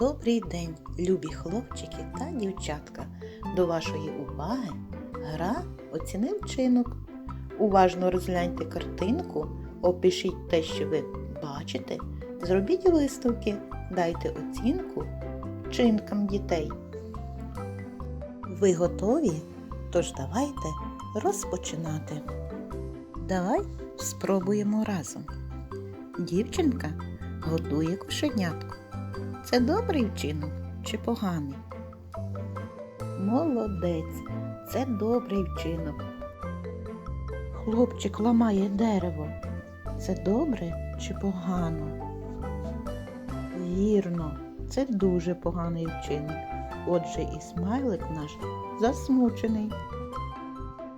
Добрий день, любі хлопчики та дівчатка. До вашої уваги гра оціни вчинок. Уважно розгляньте картинку, опишіть те, що ви бачите, зробіть виставки, дайте оцінку вчинкам дітей. Ви готові? Тож давайте розпочинати. Давай спробуємо разом. Дівчинка годує кошенятку. Це добрий вчинок чи поганий? Молодець, це добрий вчинок. Хлопчик ламає дерево. Це добре чи погано? Вірно, це дуже поганий вчинок. Отже, і смайлик наш засмучений.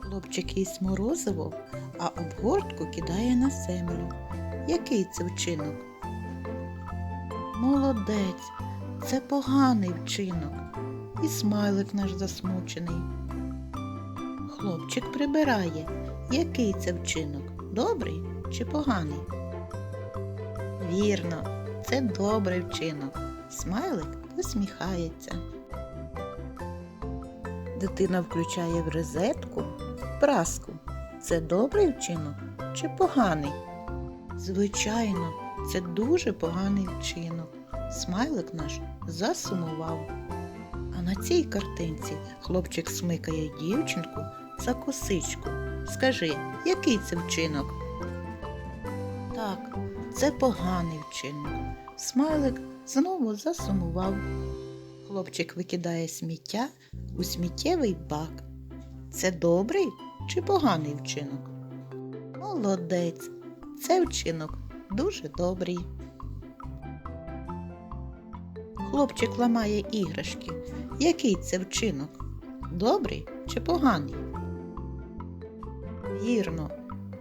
Хлопчик їсть морозиво, а обгортку кидає на землю. Який це вчинок? Молодець, це поганий вчинок. І смайлик наш засмучений. Хлопчик прибирає. Який це вчинок? Добрий чи поганий? Вірно, це добрий вчинок. Смайлик посміхається. Дитина включає в розетку праску. Це добрий вчинок чи поганий? Звичайно, це дуже поганий вчинок. Смайлик наш засумував. А на цій картинці хлопчик смикає дівчинку за косичку. Скажи, який це вчинок? Так, це поганий вчинок. Смайлик знову засумував. Хлопчик викидає сміття у сміттєвий бак. Це добрий чи поганий вчинок? Молодець, це вчинок дуже добрий. Хлопчик ламає іграшки. Який це вчинок? Добрий чи поганий? Вірно,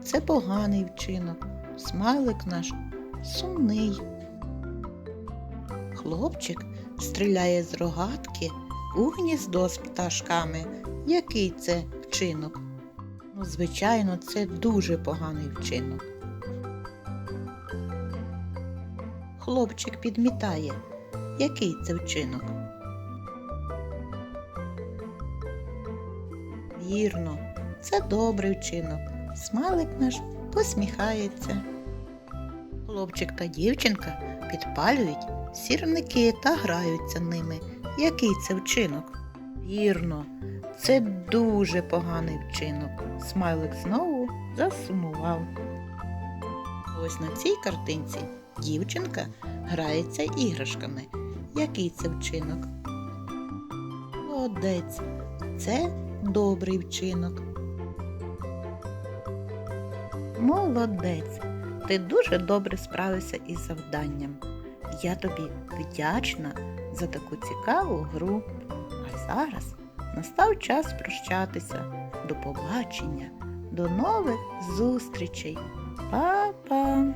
це поганий вчинок. Смайлик наш сумний. Хлопчик стріляє з рогатки у гніздо з пташками. Який це вчинок? Ну, звичайно, це дуже поганий вчинок. Хлопчик підмітає. Який це вчинок? Вірно, це добрий вчинок. Смайлик наш посміхається. Хлопчик та дівчинка підпалюють сірники та граються ними. Який це вчинок? Вірно, це дуже поганий вчинок. Смайлик знову засумував. Ось на цій картинці дівчинка грається іграшками. Який це вчинок? Молодець, це добрий вчинок. Молодець, ти дуже добре справився із завданням. Я тобі вдячна за таку цікаву гру. А зараз настав час прощатися. До побачення, до нових зустрічей. Па-па!